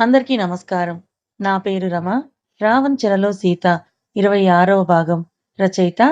అందరికీ నమస్కారం. నా పేరు రమ. 'రావణ్ చెరలో సీత' ఇరవై ఆరవ భాగం. రచయిత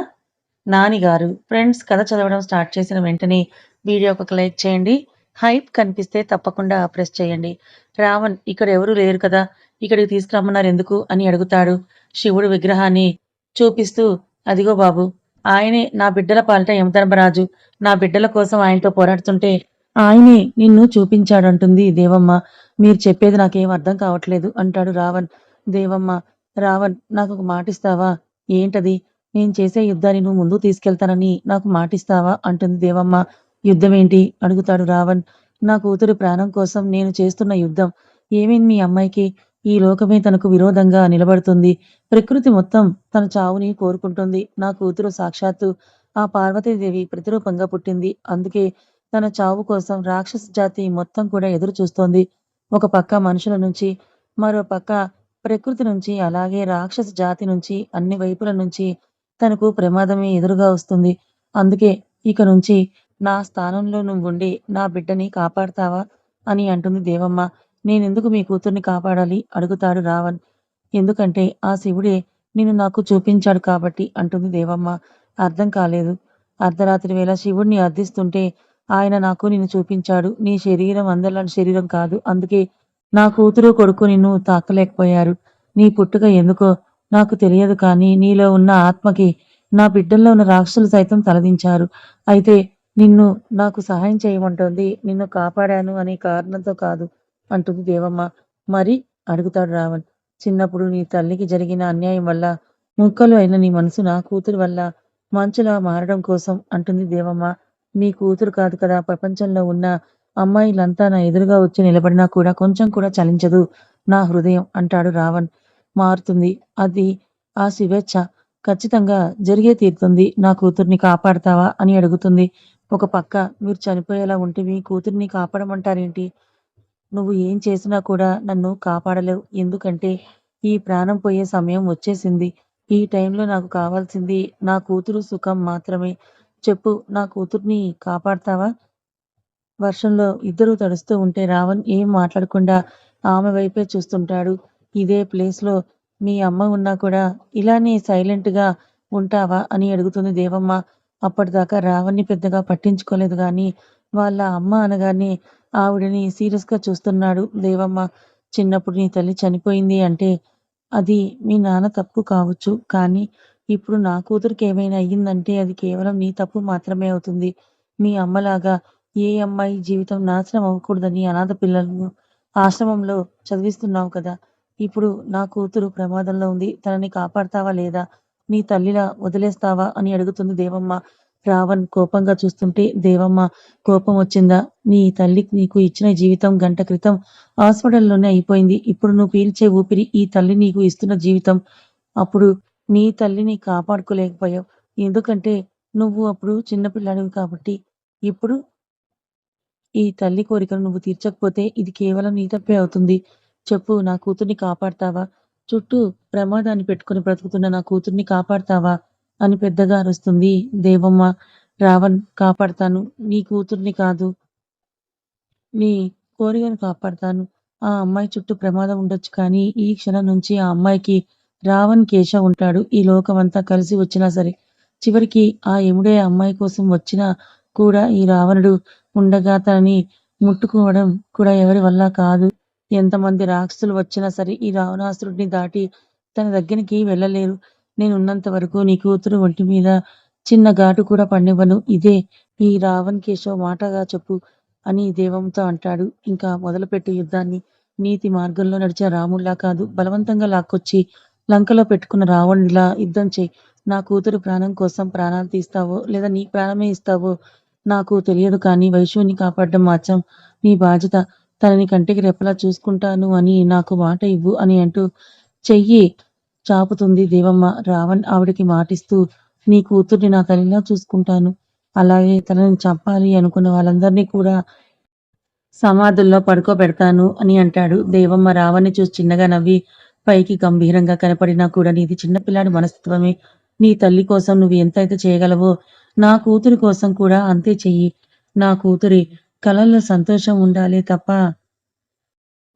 నానిగారు. ఫ్రెండ్స్ కథ చదవడం స్టార్ట్ చేసిన వెంటనే వీడియోకి ఒక లైక్ చేయండి. హైప్ కనిపిస్తే తప్పకుండా ప్రెస్ చేయండి. రావణ్ ఇక్కడ ఎవరు లేరు కదా! ఇక్కడికి తీసుకురమ్మన్నారు ఎందుకు అని అడుగుతాడు. శివుడు విగ్రహాన్ని చూపిస్తూ అదిగో బాబు ఆయనే నా బిడ్డల పాలిట యమధర్మరాజు. నా బిడ్డల కోసం ఆయనతో పోరాడుతుంటే ఆయనే నిన్ను చూపించాడంటుంది దేవమ్మ. మీరు చెప్పేది నాకేం అర్థం కావట్లేదు అంటాడు రావణ్. దేవమ్మ రావణ్ నాకొక మాటిస్తావా? ఏంటది? నేను చేసే యుద్ధాన్ని నువ్వు ముందు తీసుకెళ్తానని నాకు మాటిస్తావా? అంటుంది దేవమ్మ. యుద్ధమేంటి? అడుగుతాడు రావణ్. నా కూతురి ప్రాణం కోసం నేను చేస్తున్న యుద్ధం. ఏమైంది మీ అమ్మాయికి? ఈ లోకమే తనకు విరోధంగా నిలబడుతుంది. ప్రకృతి మొత్తం తన చావుని కోరుకుంటుంది. నా కూతురు సాక్షాత్తు ఆ పార్వతీదేవి ప్రతిరూపంగా పుట్టింది. అందుకే తన చావు కోసం రాక్షస జాతి మొత్తం కూడా ఎదురు చూస్తోంది. ఒక పక్క మనుషుల నుంచి, మరో పక్క ప్రకృతి నుంచి, అలాగే రాక్షస జాతి నుంచి అన్ని వైపుల నుంచి తనకు ప్రమాదమే ఎదురుగా వస్తుంది. అందుకే ఇక నుంచి నా స్థానంలో నువ్వుండి నా బిడ్డని కాపాడతావా? అని అంటుంది దేవమ్మ. నేనెందుకు మీ కూతుర్ని కాపాడాలి? అడుగుతాడు రావణ్. ఎందుకంటే ఆ శివుడే నిన్ను నాకు చూపించాడు కాబట్టి అంటుంది దేవమ్మ. అర్థం కాలేదు. అర్ధరాత్రి వేళ శివుడిని అర్థిస్తుంటే ఆయన నాకు నిన్ను చూపించాడు. నీ శరీరం అందరిలాంటి శరీరం కాదు. అందుకే నా కూతురు, కొడుకు నిన్ను తాకలేకపోయారు. నీ పుట్టుక ఎందుకో నాకు తెలియదు కానీ నీలో ఉన్న ఆత్మకి నా బిడ్డల్లో ఉన్న రాక్షసులు సైతం తలదించారు. అయితే నిన్ను నాకు సహాయం చేయమంటుంది నిన్ను కాపాడాను అనే కారణంతో కాదు అంటుంది దేవమ్మ. మరి? అడుగుతాడు రావణ్. చిన్నప్పుడు నీ తల్లికి జరిగిన అన్యాయం వల్ల ముక్కలు అయిన నీ మనసు నా కూతురు వల్ల మంచులా మారడం కోసం అంటుంది దేవమ్మ. మీ కూతురు కాదు కదా ప్రపంచంలో ఉన్న అమ్మాయిలంతా నా ఎదురుగా వచ్చి నిలబడినా కూడా కొంచెం కూడా చలించదు నా హృదయం అంటాడు రావణ్. మారుతుంది. అది ఆ శివేచ్ఛ. ఖచ్చితంగా జరిగే తీరుతుంది. నా కూతుర్ని కాపాడతావా? అని అడుగుతుంది. ఒక పక్క మీరు చనిపోయేలా ఉంటే మీ కూతుర్ని కాపాడమంటారేంటి? నువ్వు ఏం చేసినా కూడా నన్ను కాపాడలేవు. ఎందుకంటే ఈ ప్రాణం పోయే సమయం వచ్చేసింది. ఈ టైంలో నాకు కావాల్సింది నా కూతురు సుఖం మాత్రమే. చెప్పు నా కూతుర్ని కాపాడతావా? వర్షంలో ఇద్దరూ తడుస్తూ ఉంటే రావణ్ ఏం మాట్లాడకుండా ఆమె వైపే చూస్తుంటాడు. ఇదే ప్లేస్‌లో మీ అమ్మ ఉన్నా కూడా ఇలానే సైలెంట్‌గా ఉంటావా? అని అడుగుతుంది దేవమ్మ. అప్పటిదాకా రావణ్‌ని పెద్దగా పట్టించుకోలేదు కానీ వాళ్ళ అమ్మ అనగానే ఆవిడని సీరియస్‌గా చూస్తున్నాడు దేవమ్మ. చిన్నప్పుడు నీ తల్లి చనిపోయింది అంటే అది మీ నాన్న తప్పు కావచ్చు. కానీ ఇప్పుడు నా కూతురికి ఏమైనా అయ్యిందంటే అది కేవలం నీ తప్పు మాత్రమే అవుతుంది. మీ అమ్మలాగా ఏ అమ్మాయి జీవితం నాశనం అవ్వకూడదని అనాథ పిల్లలను ఆశ్రమంలో చదివిస్తున్నావు కదా! ఇప్పుడు నా కూతురు ప్రమాదంలో ఉంది. తనని కాపాడతావా లేదా? నీ తల్లిలా వదిలేస్తావా? అని అడుగుతుంది దేవమ్మ. రావణ్ కోపంగా చూస్తుంటే దేవమ్మ కోపం వచ్చిందా? నీ తల్లి నీకు ఇచ్చిన జీవితం గంట క్రితం హాస్పిటల్‌లోనే అయిపోయింది. ఇప్పుడు నువ్వు పీల్చే ఊపిరి ఈ తల్లి నీకు ఇస్తున్న జీవితం. అప్పుడు నీ తల్లిని కాపాడుకోలేకపోయావు. ఎందుకంటే నువ్వు అప్పుడు చిన్న పిల్లాడివి కాబట్టి. ఇప్పుడు ఈ తల్లి కోరికను నువ్వు తీర్చకపోతే ఇది కేవలం నీ తప్పే అవుతుంది. చెప్పు నా కూతుర్ని కాపాడతావా? చుట్టూ ప్రమాదాన్ని పెట్టుకొని బ్రతుకుతున్న నా కూతుర్ని కాపాడతావా? అని పెద్దగా అరుస్తుంది దేవమ్మ. రావణ్ కాపాడతాను. నీ కూతుర్ని కాదు. నీ కోరికను కాపాడతాను. ఆ అమ్మాయి చుట్టూ ప్రమాదం ఉండొచ్చు కానీ ఈ క్షణం నుంచి ఆ అమ్మాయికి రావణ్ కేశవ్ ఉంటాడు. ఈ లోకమంతా కలిసి వచ్చినా సరే. చివరికి ఆ యముడే అమ్మాయి కోసం వచ్చినా కూడా ఈ రావణుడు ఉండగా తనని ముట్టుకోవడం కూడా ఎవరి వల్ల కాదు. ఎంతమంది రాక్షసులు వచ్చినా సరే ఈ రావణాసురుడిని దాటి తన దగ్గరికి వెళ్ళలేరు. నేనున్నంత వరకు నీ కూతురు ఒంటి మీద చిన్న ఘాటు కూడా పండివ్వను ఇదే ఈ రావణ్ కేశవ్ మాటగా చెప్పు అని దేవంతో అంటాడు. ఇంకా మొదలుపెట్టు యుద్ధాన్ని. నీతి మార్గంలో నడిచే రాముల్లా కాదు బలవంతంగా లాక్కొచ్చి లంకలో పెట్టుకున్న రావణులా యుద్ధం చేయి నా కూతురు ప్రాణం కోసం ప్రాణాలు తీస్తావో లేదా నీ ప్రాణమే ఇస్తావో నాకు తెలియదు కానీ వైషుని కాపాడడం మాత్రం నీ బాధ్యత. తనని కంటికి రెప్పలా చూసుకుంటాను అని నాకు మాట ఇవ్వు అని అంటూ చెయ్యి చాపుతుంది దేవమ్మ. రావణ్ ఆవిడకి మాటిస్తూ నీ కూతుర్ని నా తల్లిలా చూసుకుంటాను. అలాగే తనని చంపాలి అనుకున్న వాళ్ళందరినీ కూడా సమాధుల్లో పడుకోబెడతాను అని అంటాడు. దేవమ్మ రావణ్ణి చూసి చిన్నగా నవ్వి పైకి గంభీరంగా కనపడినా కూడా నీది చిన్నపిల్లాడి మనస్తత్వమే. నీ తల్లి కోసం నువ్వు ఎంతైతే చేయగలవో నా కూతురి కోసం కూడా అంతే చెయ్యి. నా కూతురి కళ్ళల్లో సంతోషం ఉండాలే తప్ప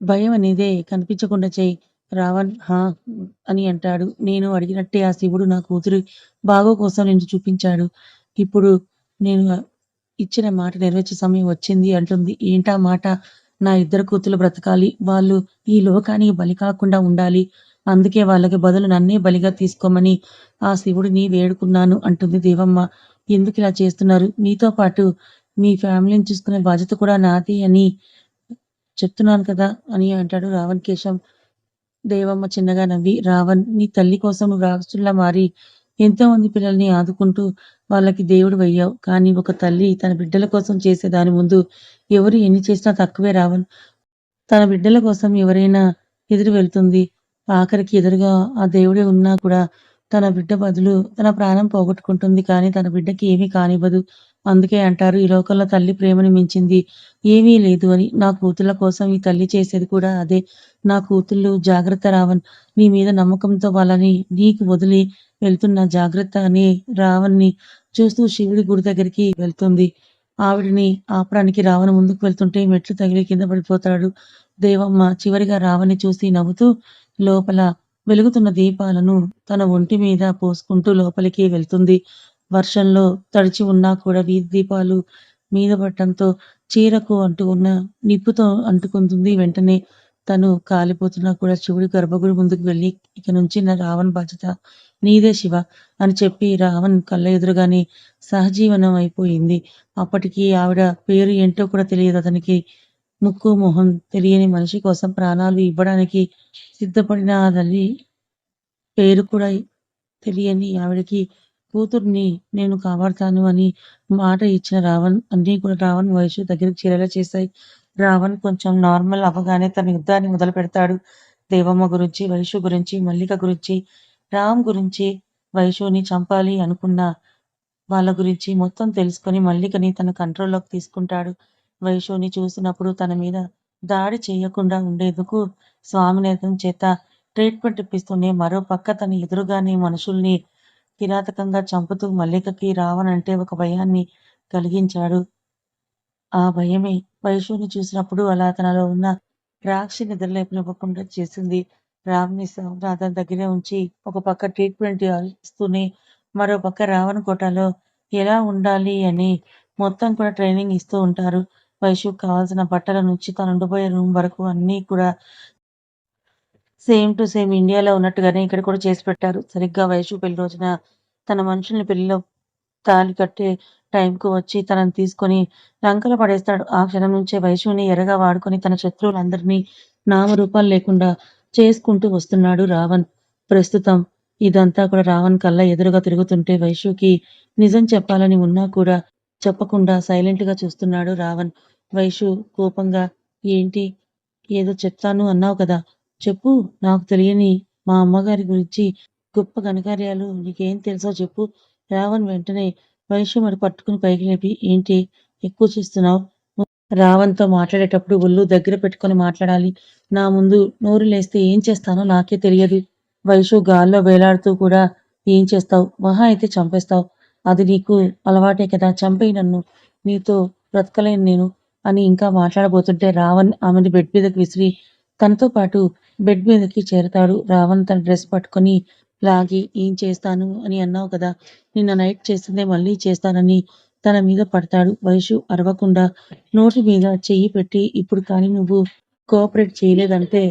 భయం అనేదే కనిపించకుండా చెయ్యి. రావణ్ హా! అని అంటాడు. నేను అడిగినట్టే ఆ శివుడు నా కూతురి బాగు కోసం నేను చూపించాడు. ఇప్పుడు నేను ఇచ్చిన మాట నెరవేర్చే సమయం వచ్చింది అంటుంది. ఏంటా మాట? నా ఇద్దరు కూతుర్లు బ్రతకాలి. వాళ్ళు ఈ లోకానికి బలి కాకుండా ఉండాలి. అందుకే వాళ్ళకి బదులు నన్నే బలిగా తీసుకోమని ఆ శివుడిని వేడుకున్నాను అంటుంది దేవమ్మ. ఎందుకు ఇలా చేస్తున్నారు? మీతో పాటు మీ ఫ్యామిలీని చూసుకునే బాధ్యత కూడా నాది అని చెప్తున్నాను కదా! అని అంటాడు రావణ్ కేశం. దేవమ్మ చిన్నగా నవ్వి, రావణ్ నీ తల్లి కోసం నువ్వు మారి ఎంతోమంది పిల్లల్ని ఆదుకుంటూ వాళ్ళకి దేవుడు అయ్యావు కానీ ఒక తల్లి తన బిడ్డల కోసం చేసే దాని ముందు ఎవరు ఎన్ని చేసినా తక్కువే రావను తన బిడ్డల కోసం ఎవరైనా ఎదురు వెళ్తుంది. ఆఖరికి ఎదురుగా ఆ దేవుడే ఉన్నా కూడా తన బిడ్డ బదులు తన ప్రాణం పోగొట్టుకుంటుంది. కానీ తన బిడ్డకి ఏమీ కానివ్వదు. అందుకే అంటారు ఈ లోకంలో తల్లి ప్రేమని మించింది ఏమీ లేదు అని. నా కూతుళ్ళ కోసం ఈ తల్లి చేసేది కూడా అదే. నా కూతుళ్ళు జాగ్రత్త రావణ్. నీ మీద నమ్మకంతో వాళ్ళని నీకు వదిలి వెళ్తున్న జాగ్రత్త అని రావణ్ణి చూస్తూ శివుడి గుడి దగ్గరికి వెళ్తుంది. ఆవిడని ఆపడానికి రావణ ముందుకు వెళ్తుంటే మెట్లు తగిలి కింద పడిపోతాడు. దేవమ్మ చివరిగా రావణ్ణి చూసి నవ్వుతూ లోపల వెలుగుతున్న దీపాలను తన ఒంటి మీద పోసుకుంటూ లోపలికి వెళ్తుంది. వర్షంలో తడిచి ఉన్నా కూడా వీధి దీపాలు మీద పడటంతో చీరకు అంటుకున్న నిప్పుతో అంటుకుంటుంది. వెంటనే తను కాలిపోతున్నా కూడా శివుడి గర్భగుడి ముందుకు వెళ్ళి ఇక నుంచి నా రావణ్ బాధ్యత నీదే శివ అని చెప్పి రావణ్ కళ్ళ ఎదురుగానే సహజీవనం అయిపోయింది. అప్పటికి ఆవిడ పేరు ఏంటో కూడా తెలియదు అతనికి. ముక్కు మొహం తెలియని మనిషి కోసం ప్రాణాలు ఇవ్వడానికి సిద్ధపడిన ఆ తల్లి పేరు కూడా తెలియని ఆవిడకి కూతుర్ని నేను కాపాడతాను అని మాట ఇచ్చిన రావణ్ అన్నీ కూడా రావణ్ వయసు దగ్గరికి చేరేలా చేశాయి. రావణ్ కొంచెం నార్మల్ అవ్వగానే తన యుద్ధాన్ని మొదలు పెడతాడు. దేవమ్మ గురించి, వైషు గురించి, మల్లిక గురించి, రామ్ గురించి, వైషుని చంపాలి అనుకున్న వాళ్ళ గురించి మొత్తం తెలుసుకొని మల్లికని తన కంట్రోల్లోకి తీసుకుంటాడు. వైషుని చూసినప్పుడు తన మీద దాడి చేయకుండా ఉండేందుకు స్వామినేత్రం చేత ట్రీట్మెంట్ ఇప్పిస్తూనే మరో పక్క తన ఎదురుగానే మనుషుల్ని కిరాతకంగా చంపుతూ మల్లికకి రావణ్ అంటే ఒక భయాన్ని కలిగించాడు. ఆ భయమే వైషుని చూసినప్పుడు అలా తనలో ఉన్న రాక్షి నిద్రలేపనివ్వకుండా చేసింది. రామ్‌ని అతని దగ్గరే ఉంచి ఒక పక్క ట్రీట్మెంట్ ఇస్తూనే మరో పక్క రావణ్ కోటలో ఎలా ఉండాలి అని మొత్తం కూడా ట్రైనింగ్ ఇస్తూ ఉంటారు. వైషుకి కావాల్సిన బట్టల నుంచి తను ఉండబోయే రూమ్ వరకు అన్నీ కూడా సేమ్ టు సేమ్ ఇండియాలో ఉన్నట్టుగానే ఇక్కడ కూడా చేసి పెట్టారు. సరిగ్గా వయసు పెళ్ళి రోజున తన మనుషుల్ని పెళ్ళిలో తాళి కట్టే టైంకు వచ్చి తనని తీసుకొని లంకలో పడేస్తాడు. ఆ క్షణం నుంచే వైషుని ఎరగా వాడుకొని తన శత్రువులందరినీ నామరూపాలు లేకుండా చేసుకుంటూ వస్తున్నాడు రావణ్. ప్రస్తుతం ఇదంతా కూడా రావణ్ కళ్ళ ఎదురుగా తిరుగుతుంటే వైషుకి నిజం చెప్పాలని ఉన్నా కూడా చెప్పకుండా సైలెంట్గా చూస్తున్నాడు రావణ్. వైషు కోపంగా ఏంటి? ఏదో చెప్తాను అన్నావు కదా! చెప్పు. నాకు తెలియని మా అమ్మగారి గురించి గొప్ప ఘనకార్యాలు నీకేం తెలుసో చెప్పు. రావణ్ వెంటనే వైషు పట్టుకుని పైకి లేపి ఏంటి? ఎక్కువ చేస్తున్నావు. రావణ్‌తో మాట్లాడేటప్పుడు ఒళ్ళు దగ్గర పెట్టుకొని మాట్లాడాలి. నా ముందు నోరు లేస్తే ఏం చేస్తానో నాకే తెలియదు. వైషు గాల్లో వేలాడుతూ కూడా ఏం చేస్తావు? మహా అయితే చంపేస్తావు. అది నీకు అలవాటే కదా! చంపేయి నన్ను. నీతో బ్రతకలేను నేను అని ఇంకా మాట్లాడబోతుంటే రావణ్ ఆమెను బెడ్ మీదకి విసిరి తనతో పాటు బెడ్ మీదకి చేరతాడు. రావణ్ తన డ్రెస్ పట్టుకొని లాగి ఏం చేస్తాను అని అన్నావు కదా! నిన్న నైట్ చేసిందే మళ్ళీ చేస్తానని తన మీద పడతాడు. వైషు అరవకుండా నోటి మీద చెయ్యి పెట్టి ఇప్పుడు కానీ నువ్వు కోఆపరేట్ చేయలేదంటే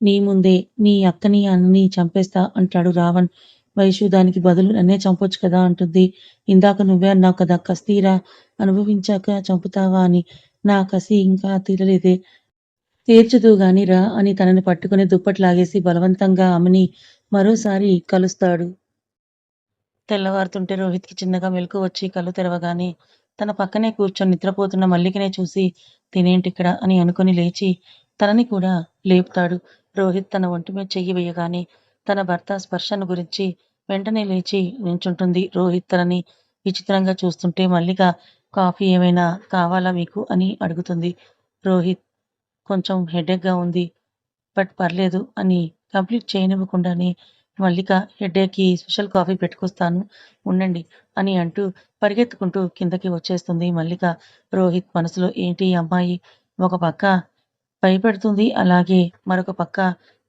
నీ ముందే నీ అక్కని, అన్నని చంపేస్తా అంటాడు రావణ్. వైషు దానికి బదులు నన్నే చంపొచ్చు కదా అంటుంది. ఇందాక నువ్వే అన్నావు కదా కస్తీరా అనుభవించాక చంపుతావా అని. నా కసి ఇంకా తీరలేదే. తీర్చుదువు రా అని తనని పట్టుకుని దుప్పట్లాగేసి బలవంతంగా ఆమెని మరోసారి కలుస్తాడు. తెల్లవారుతుంటే రోహిత్‌కి చిన్నగా మెలకు వచ్చి కళ్ళు తెరవగానే తన పక్కనే కూర్చొని నిద్రపోతున్న మల్లికనే చూసి తినేంటిక్కడ అని అనుకుని లేచి తనని కూడా లేపుతాడు. రోహిత్ తన ఒంటి మీద చెయ్యి వేయగానే తన భర్త స్పర్శను గురించి వెంటనే లేచి నించుంటుంది. రోహిత్ తనని విచిత్రంగా చూస్తుంటే మల్లిక కాఫీ ఏమైనా కావాలా మీకు అని అడుగుతుంది. రోహిత్ కొంచెం హెడేక్‌గా ఉంది. బట్ పర్లేదు అని కంప్లీట్ చేయనివ్వకుండానే మల్లిక హెడేక్‌కి స్పెషల్ కాఫీ పెట్టుకొస్తాను ఉండండి అని అంటూ పరిగెత్తుకుంటూ కిందకి వచ్చేస్తుంది మల్లిక. రోహిత్ మనసులో ఏంటి అమ్మాయి ఒక పక్క భయపెడుతుంది. అలాగే మరొక పక్క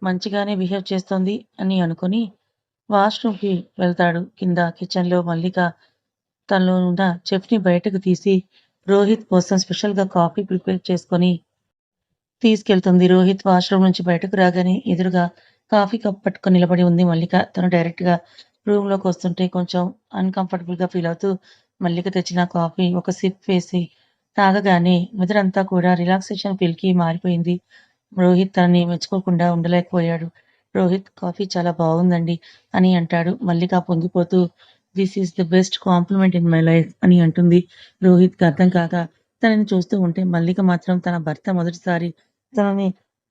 మంచిగానే బిహేవ్ చేస్తుంది అని అనుకుని వాష్‌రూమ్‌కి వెళ్తాడు. కింద కిచెన్‌లో మల్లిక తనలో ఉన్న చెఫ్‌ని బయటకు తీసి రోహిత్ కోసం స్పెషల్‌గా కాఫీ ప్రిపేర్ చేసుకొని తీసుకెళ్తుంది. రోహిత్ వాష్‌రూమ్ నుంచి బయటకు రాగానే ఎదురుగా కాఫీ కప్ పట్టుకొని నిలబడి ఉంది మల్లిక. తను డైరెక్ట్‌గా రూమ్‌లోకి వస్తుంటే కొంచెం అన్‌కంఫర్టబుల్‌గా ఫీల్ అవుతూ మల్లిక తెచ్చిన కాఫీ ఒక సిప్ వేసి తాగగానే మెదడంతా కూడా రిలాక్సేషన్ ఫీల్‌కి మారిపోయింది. రోహిత్ తనని మెచ్చుకోకుండా ఉండలేకపోయాడు. రోహిత్ కాఫీ చాలా బాగుందండి అని అంటాడు. Mallika పొంగిపోతూ this is the best compliment in my life అని అంటుంది. రోహిత్‌కి అర్థం కాక తనని చూస్తూ ఉంటే మల్లిక మాత్రం తన భర్త మొదటిసారి తనని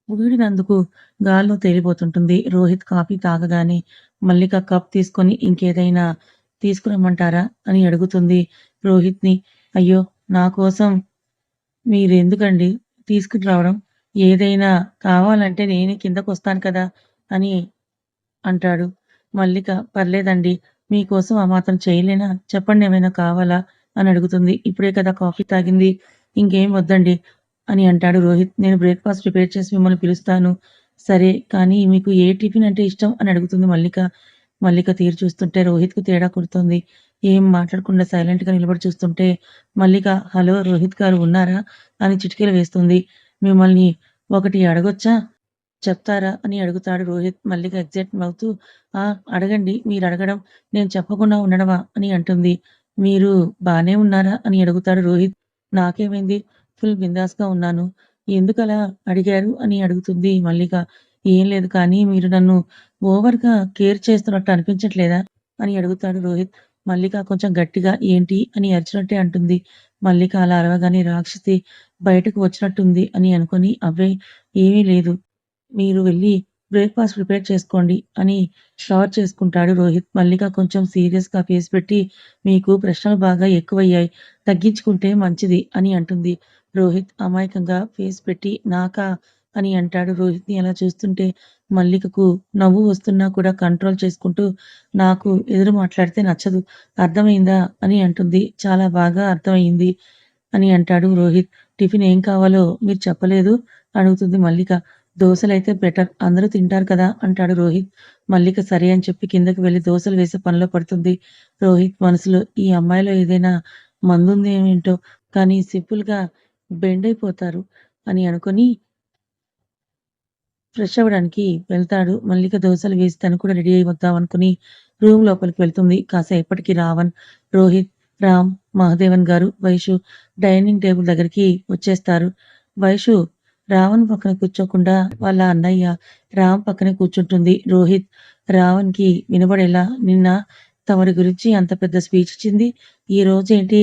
ఊడినందుకు గాల్లో తేలిపోతుంటుంది. రోహిత్ కాఫీ తాగగానే మల్లిక కప్ తీసుకొని ఇంకేదైనా తీసుకురమ్మంటారా అని అడుగుతుంది రోహిత్‌ని. అయ్యో! నా కోసం మీరెందుకండి తీసుకురావడం? ఏదైనా కావాలంటే నేనే కిందకొస్తాను కదా! అని అంటాడు. మల్లిక పర్లేదండి మీకోసం ఆ మాత్రం చేయలేనా? చెప్పండి ఏమైనా కావాలా? అని అడుగుతుంది. ఇప్పుడే కదా కాఫీ తాగింది. ఇంకేం వద్దండి అని అంటాడు రోహిత్. నేను బ్రేక్‌ఫాస్ట్ ప్రిపేర్ చేసి మిమ్మల్ని పిలుస్తాను. సరే కానీ మీకు ఏ టిఫిన్ అంటే ఇష్టం? అని అడుగుతుంది మల్లిక. మల్లిక తీరు చూస్తుంటే రోహిత్కు తేడా కుడుతుంది ఏం మాట్లాడకుండా సైలెంట్‌గా నిలబడి చూస్తుంటే మల్లిక హలో! రోహిత్ గారు ఉన్నారా? అని చిటికీలు వేస్తుంది. మిమ్మల్ని ఒకటి అడగొచ్చా? చెప్తారా? అని అడుగుతాడు రోహిత్. మల్లిక ఎగ్జైట్ అవుతూ ఆ! అడగండి. అడగడం నేను చెప్పకుండా ఉండడమా? అని అంటుంది. మీరు బానే ఉన్నారా? అని అడుగుతాడు రోహిత్. నాకేమైంది? ఫుల్ బిందాస్‌గా ఉన్నాను. ఎందుకలా అడిగారు? అని అడుగుతుంది మల్లిక. ఏం లేదు కానీ మీరు నన్ను ఓవర్‌గా కేర్ చేస్తున్నట్టు అనిపించట్లేదా? అని అడుగుతాడు రోహిత్. మల్లిక కొంచెం గట్టిగా ఏంటి? అని అరిచినట్టే అంటుంది. మల్లిక అలా అరవగానే రాక్షసి బయటకు వచ్చినట్టుంది అని అనుకుని అవే ఏమీ లేదు. మీరు వెళ్ళి బ్రేక్‌ఫాస్ట్ ప్రిపేర్ చేసుకోండి అని షవర్ చేసుకుంటాడు రోహిత్. మల్లిక కొంచెం సీరియస్‌గా ఫేస్ పెట్టి మీకు ప్రశ్నలు బాగా ఎక్కువయ్యాయి. తగ్గించుకుంటే మంచిది అని అంటుంది. రోహిత్ అమాయకంగా ఫేస్ పెట్టి నాకా? అని అంటాడు. రోహిత్‌ని అలా చూస్తుంటే మల్లికకు నవ్వు వస్తున్నా కూడా కంట్రోల్ చేసుకుంటూ నాకు ఎదురు మాట్లాడితే నచ్చదు. అర్థమైందా? అని అంటుంది. చాలా బాగా అర్థమైంది అని అంటాడు రోహిత్. టిఫిన్ ఏం కావాలో మీరు చెప్పలేదు? అడుగుతుంది మల్లిక. దోశలైతే బెటర్. అందరూ తింటారు కదా! అంటాడు రోహిత్. మల్లిక సరే అని చెప్పి కిందకి వెళ్ళి దోశలు వేసే పనిలో పడుతుంది. రోహిత్ మనసులో ఈ అమ్మాయిలో ఏదైనా మందుందేమేంటో కానీ సింపుల్‌గా బెండయిపోతారు అని అనుకుని ఫ్రెష్ అవ్వడానికి వెళ్తాడు. మల్లిక దోసలు వేసి తను కూడా రెడీ అయి వద్దామనుకుని రూమ్ లోపలికి వెళ్తుంది. కాసేపటికి రావణ్, రోహిత్, రామ్, మహదేవన్ గారు, వైషు డైనింగ్ టేబుల్ దగ్గరికి వచ్చేస్తారు. వైషు రావణ్ పక్కన కూర్చోకుండా వాళ్ళ అన్నయ్య రామ్ పక్కనే కూర్చుంటుంది. రోహిత్ రావణ్‌కి వినబడేలా నిన్న తమరి గురించి అంత పెద్ద స్పీచ్ ఇచ్చింది. ఈ రోజు ఏంటి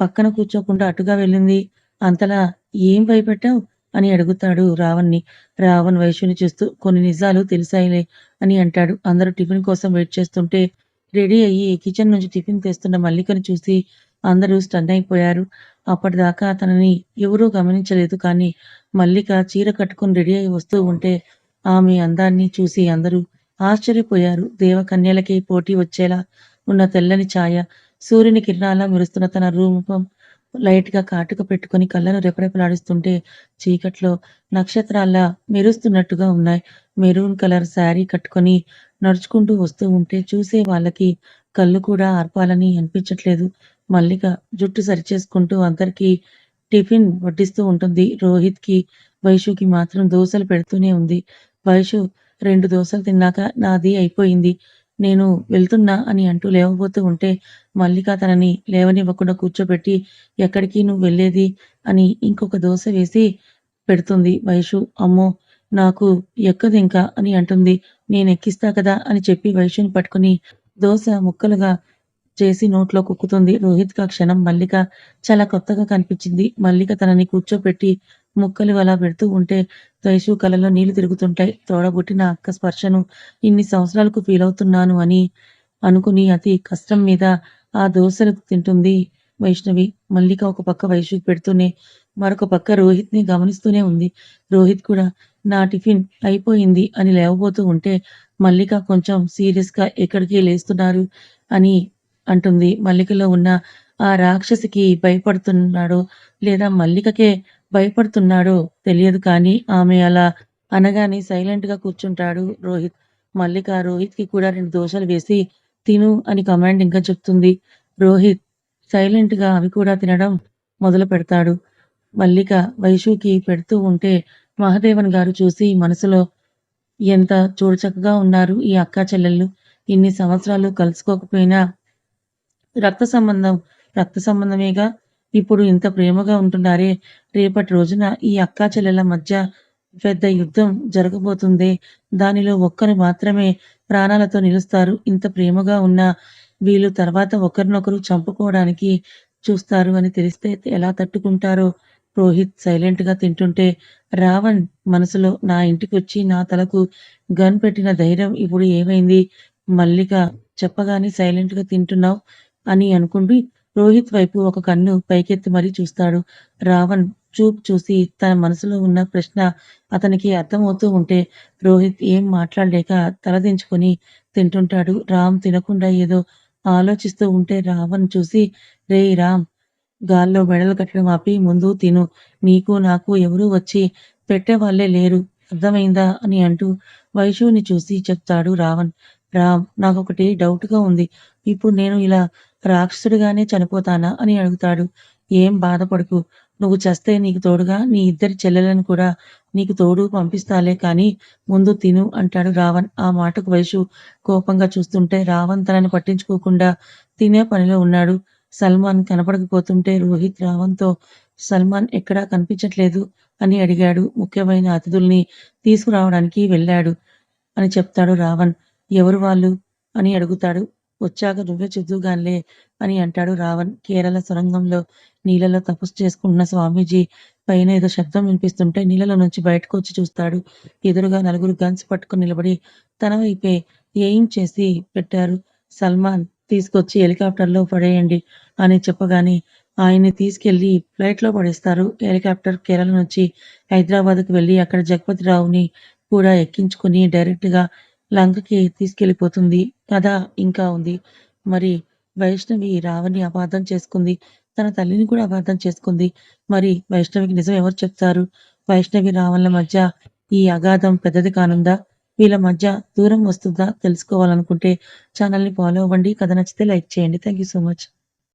పక్కన కూర్చోకుండా అటుగా వెళ్ళింది. అంతలా ఏం భయపెట్టావు అని అడుగుతాడు రావణ్‌ని. రావణ్ వైశ్యుని చూస్తూ కొన్ని నిజాలు తెలిసాయిలే అని అంటాడు. అందరూ టిఫిన్ కోసం వెయిట్ చేస్తుంటే రెడీ అయ్యి కిచెన్ నుంచి టిఫిన్ తెస్తున్న మల్లికను చూసి అందరూ స్టన్ అయిపోయారు. అప్పటిదాకా తనని ఎవరూ గమనించలేదు కానీ మల్లిక చీర కట్టుకుని రెడీ అయి వస్తూ ఉంటే ఆమె అందాన్ని చూసి అందరూ ఆశ్చర్యపోయారు. దేవకన్యలకి పోటీ వచ్చేలా ఉన్న తెల్లని ఛాయ, సూర్యుని కిరణాల మెరుస్తున్న తన రూపం లైట్‌గా కాటుక పెట్టుకొని కళ్ళను రెపరెపలాడిస్తుంటే చీకట్లో నక్షత్రాల్లా మెరుస్తున్నట్టుగా ఉన్నాయి. మెరూన్ కలర్ శారీ కట్టుకొని నడుచుకుంటూ వస్తూ ఉంటే చూసే వాళ్ళకి కళ్ళు కూడా ఆర్పాలని అనిపించట్లేదు. మల్లిక జుట్టు సరిచేసుకుంటూ అందరికీ టిఫిన్ వడ్డిస్తూ ఉంటుంది. రోహిత్‌కి, వైషుకి మాత్రం దోశలు పెడుతూనే ఉంది. వైషు రెండు దోశలు తిన్నాక నాది అయిపోయింది. నేను వెళ్తున్నా అని అంటూ లేవబోతూ ఉంటే మల్లిక తనని లేవనివ్వకుండా కూర్చోబెట్టి ఎక్కడికి నువ్వు వెళ్ళేది? అని ఇంకొక దోశ వేసి పెడుతుంది. వైషు అమ్మో! నాకు ఎక్కదింకా అని అంటుంది. నేను ఎక్కిస్తా కదా! అని చెప్పి వైషుని పట్టుకుని దోశ ముక్కలుగా చేసి నోట్లో కుక్కుతుంది. రోహిత్‌కి ఆ క్షణం మల్లిక చాలా కొత్తగా కనిపించింది. మల్లిక తనని కూర్చోపెట్టి ముక్కలు అలా పెడుతూ ఉంటే వైషు కలలో నీళ్ళు తిరుగుతుంటాయి. తోడబుట్టిన అక్క స్పర్శను ఇన్ని సంవత్సరాలకు ఫీల్ అవుతున్నాను అని అనుకుని అతి కష్టం మీద ఆ దోశలు తింటుంది వైష్ణవి. మల్లిక ఒక పక్క వైషుకి పెడుతూనే మరొక పక్క రోహిత్ని గమనిస్తూనే ఉంది. రోహిత్ కూడా నా టిఫిన్ అయిపోయింది అని లేవబోతూ ఉంటే మల్లిక కొంచెం సీరియస్‌గా ఎక్కడికి లేస్తున్నారు? అని అంటుంది. మల్లికలో ఉన్న ఆ రాక్షసికి భయపడుతున్నాడో లేదా మల్లికకే భయపడుతున్నాడో తెలియదు కానీ ఆమె అలా అనగానే సైలెంట్గా కూర్చుంటాడు రోహిత్ మల్లిక రోహిత్కి కూడా రెండు దోశలు వేసి తిను అని కమాండ్ ఇంకా చెప్తుంది రోహిత్ సైలెంట్గా అవి కూడా తినడం మొదలు పెడతాడు మల్లిక వైషుకి పెడుతూ ఉంటే మహాదేవన్ గారు చూసి మనసులో ఎంత చూడచక్కగా ఉన్నారు ఈ అక్క చెల్లెళ్ళు? ఇన్ని సంవత్సరాలు కలుసుకోకపోయినా రక్త సంబంధం రక్త సంబంధమేగా? ఇప్పుడు ఇంత ప్రేమగా ఉంటున్నారే. రేపటి రోజున ఈ అక్క చెల్లెల మధ్య పెద్ద యుద్ధం జరగబోతుందే. దానిలో ఒక్కరు మాత్రమే ప్రాణాలతో నిలుస్తారు. ఇంత ప్రేమగా ఉన్న వీళ్ళు తర్వాత ఒకరినొకరు చంపుకోవడానికి చూస్తారు అని తెలిస్తే ఎలా తట్టుకుంటారో? రోహిత్ సైలెంట్గా తింటుంటే రావణ్ మనసులో నా ఇంటికి వచ్చి నా తలకు గన్ పెట్టిన ధైర్యం ఇప్పుడు ఏమైంది? మల్లిక చెప్పగానే సైలెంట్గా తింటున్నావు? అని అనుకుంటూ రోహిత్ వైపు ఒక కన్ను పైకెత్తి మరీ చూస్తాడు. రావణ్ చూపు చూసి తన మనసులో ఉన్న ప్రశ్న అతనికి అర్థమవుతూ ఉంటే రోహిత్ ఏం మాట్లాడలేక తలదించుకొని తింటుంటాడు. రామ్ తినకుండా ఏదో ఆలోచిస్తూ ఉంటే రావణ్ చూసి రే రామ్ గాల్లో మెడలు కట్టడం ఆపి ముందు తిను. నీకు నాకు ఎవరూ వచ్చి పెట్టేవాళ్ళే లేరు. అర్థమైందా? అని అంటూ వైశువుని చూసి చెప్తాడు రావణ్. రామ్ నాకొకటి డౌట్గా ఉంది. ఇప్పుడు నేను ఇలా రాక్షసుడిగానే చనిపోతానా? అని అడుగుతాడు. ఏం బాధపడకు. నువ్వు చస్తే నీకు తోడుగా నీ ఇద్దరి చెల్లెలను కూడా నీకు తోడు పంపిస్తాలే కానీ ముందు తిను అంటాడు రావణ్. ఆ మాటకు వైషు కోపంగా చూస్తుంటే రావణ్ తనని పట్టించుకోకుండా తినే పనిలో ఉన్నాడు. సల్మాన్ కనపడకపోతుంటే రోహిత్ రావంతో సల్మాన్ ఎక్కడా కనిపించట్లేదు అని అడిగాడు. ముఖ్యమైన అతిథుల్ని తీసుకురావడానికి వెళ్ళాడు అని చెప్తాడు రావణ్. ఎవరు వాళ్ళు? అని అడుగుతాడు. వచ్చాక నువ్వే చూద్దుగాన్లే అని అంటాడు రావణ్. కేరళ సొరంగంలో నీళ్ళలో తపస్సు చేసుకుంటున్న స్వామీజీ పైన ఏదో శబ్దం వినిపిస్తుంటే నీళ్ళలో నుంచి బయటకు వచ్చి చూస్తాడు. ఎదురుగా నలుగురు గన్స్ పట్టుకుని నిలబడి తన వైపే ఏం చేసి పెట్టారు సల్మాన్. తీసుకొచ్చి హెలికాప్టర్లో పడేయండి అని చెప్పగానే ఆయన్ని తీసుకెళ్ళి ఫ్లైట్లో పడేస్తారు. హెలికాప్టర్ కేరళ నుంచి హైదరాబాద్కు వెళ్ళి అక్కడ జగపతి రావుని కూడా ఎక్కించుకుని డైరెక్ట్గా లంకకి తీసుకెళ్ళిపోతుంది కథ ఇంకా ఉంది. మరి వైష్ణవి రావణ్ణి అపార్థం చేసుకుంది. తన తల్లిని కూడా అపార్థం చేసుకుంది. మరి వైష్ణవికి నిజం ఎవరు చెప్తారు? వైష్ణవి రావణ్ల మధ్య ఈ అగాధం పెద్దది కానుందా? వీళ్ళ మధ్య దూరం వస్తుందా తెలుసుకోవాలనుకుంటే ఛానల్ని ఫాలో అవ్వండి. కథ నచ్చితే లైక్ చేయండి. Thank you so much